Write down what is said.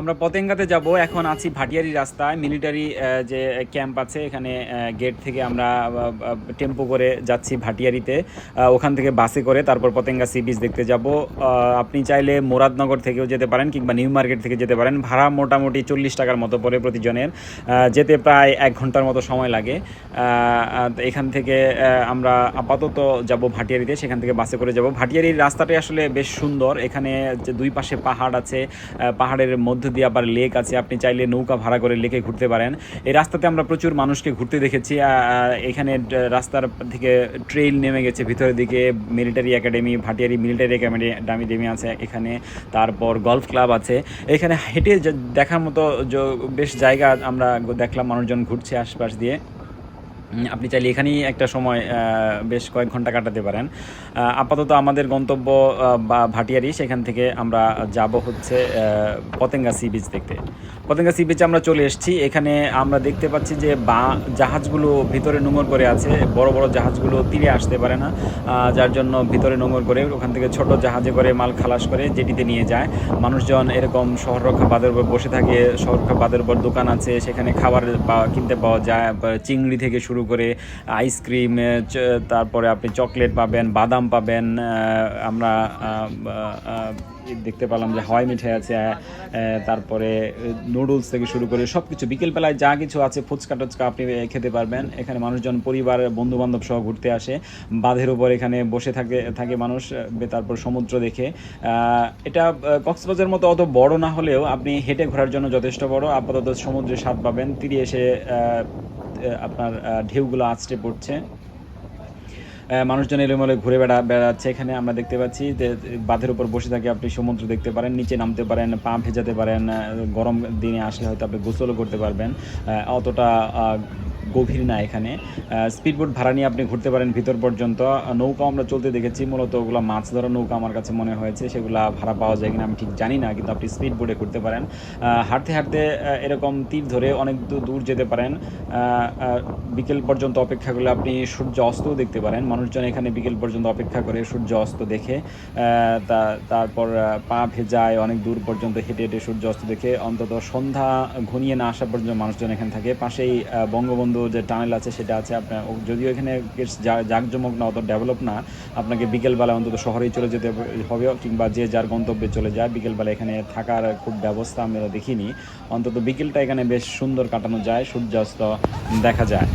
আমরা পতেঙ্গাতে যাব। এখন আছি ভাটিয়ারি রাস্তায়। মিলিটারি যে ক্যাম্প আছে, এখানে গেট থেকে আমরা টেম্পো করে যাচ্ছি ভাটিয়ারিতে। ওখান থেকে বাসে করে তারপর পতেঙ্গা সি বিচ দেখতে যাব। আপনি চাইলে মুরাদনগর থেকেও যেতে পারেন কিংবা নিউ মার্কেট থেকে যেতে পারেন। ভাড়া মোটামুটি চল্লিশ টাকার মতো পড়ে প্রতিজনের। যেতে প্রায় এক ঘণ্টার মতো সময় লাগে। এখান থেকে আমরা আপাতত যাব ভাটিয়ারিতে। সেখান থেকে বাসে করে যাব। ভাটিয়ারির রাস্তাটাই আসলে বেশ সুন্দর। এখানে যে দুই পাশে পাহাড় আছে পাহাড়ের মধ্য দিয়ে আবার লেক আছে। আপনি চাইলে নৌকা ভাড়া করে লেকে ঘুরতে পারেন। এই রাস্তাতে আমরা প্রচুর মানুষকে ঘুরতে দেখেছি। এখানে রাস্তার থেকে ট্রেইল নেমে গেছে। ভিতরের দিকে military academy, Bhatiari military academy, dummy demi আছে এখানে। তারপর গলফ ক্লাব আছে। এখানে হেঁটে দেখার মতো বেশ জায়গা আমরা দেখলাম, মানুষজন ঘুরছে আশপাশ দিয়ে। আপনি চাইলে এখানেই একটা সময় বেশ কয়েক ঘণ্টা কাটাতে পারেন। আপাতত আমাদের গন্তব্য বা ভাটিয়ারি, সেখান থেকে আমরা যাব হচ্ছে পতেঙ্গা সি বিচ দেখতে। পতেঙ্গা সি বিচে আমরা চলে এসেছি। এখানে আমরা দেখতে পাচ্ছি যে বা, জাহাজগুলো ভিতরে নোঙর করে আছে। বড় বড় জাহাজগুলো তীরে আসতে পারে না। যার জন্য ভিতরে নোঙর করে, ওখান থেকে ছোট জাহাজে করে মাল খালাস করে যেটিতে নিয়ে যায়। মানুষজন এরকম শহর রক্ষা বাদের উপর বসে থাকে। শহর রক্ষা বাদের উপর দোকান আছে। সেখানে খাবার কিনতে পাওয়া যায় চিংড়ি থেকে শুরু করে আইসক্রিম তারপরে আপনি চকলেট পাবেন বাদাম পাবেন আমরা দেখতে পেলাম যে হাওয়াই মিঠাই আছে তারপরে নুডলস থেকে শুরু করে সব কিছু বিকেলবেলায় যা কিছু আছে ফুচকা টুচকা আপনি খেতে পারবেন। এখানে মানুষজন পরিবার বন্ধু বান্ধব সহ ঘুরতে আসে। বাঁধের উপর এখানে বসে থাকে থাকে মানুষ তারপর সমুদ্র দেখে। এটা আহ, কক্সবাজারের মতো অত বড় না হলেও আপনি হেঁটে ঘোরার জন্য যথেষ্ট বড়। আপাতত সমুদ্রে স্বাদ পাবেন। তীরে এসে আপনার ঢেউগুলো আছড়ে পড়ছে। মানুষজন এলোমেলো ঘুরে বেড়া, বেড়াচ্ছে। এখানে আমরা দেখতে পাচ্ছি যে, বাঁধের উপর বসে থাকে আপনি সমুদ্র দেখতে পারেন, নিচে নামতে পারেন, পা ভেজাতে পারেন গরম দিনে আসলে হয়তো আপনি গোসলও করতে পারবেন। অতটা গভীর না এখানে। স্পিডবোট ভাড়া নিয়ে আপনি ঘুরতে পারেন ভিতর পর্যন্ত। নৌকা আমরা চলতে দেখেছি মূলত ওগুলো মাছ ধরা নৌকা আমার কাছে মনে হয়েছে সেগুলা ভাড়া পাওয়া যায় কিনা আমি ঠিক জানি না কিন্তু আপনি স্পিড বোটে ঘুরতে পারেন। হাঁটতে হাঁটতে এরকম তীর ধরে অনেক দূর যেতে পারেন। বিকেল পর্যন্ত অপেক্ষা করলে আপনি সূর্য অস্তও দেখতে পারেন। মানুষজন এখানে বিকেল পর্যন্ত অপেক্ষা করে সূর্য অস্ত দেখে তা- তারপর পা ভেজায় অনেক দূর পর্যন্ত হেঁটে হেঁটে সূর্য অস্ত দেখে অন্তত সন্ধ্যা ঘনিয়ে না আসা পর্যন্ত মানুষজন এখানে থাকে। পাশেই আহ, বঙ্গবন্ধু যে টানেল আছে, সেটা আছে। আপনার যদিও এখানে জাঁকজমক না, অত ডেভেলপ না। আপনাকে বিকেলবেলা অন্তত শহরেই চলে যেতে হবে কিংবা যে যার গন্তব্যে চলে যায় বিকেলবেলা এখানে থাকার খুব ব্যবস্থা আমরা দেখিনি। অন্তত বিকেলটা এখানে বেশ সুন্দর কাটানো যায়, সূর্যাস্ত দেখা যায়।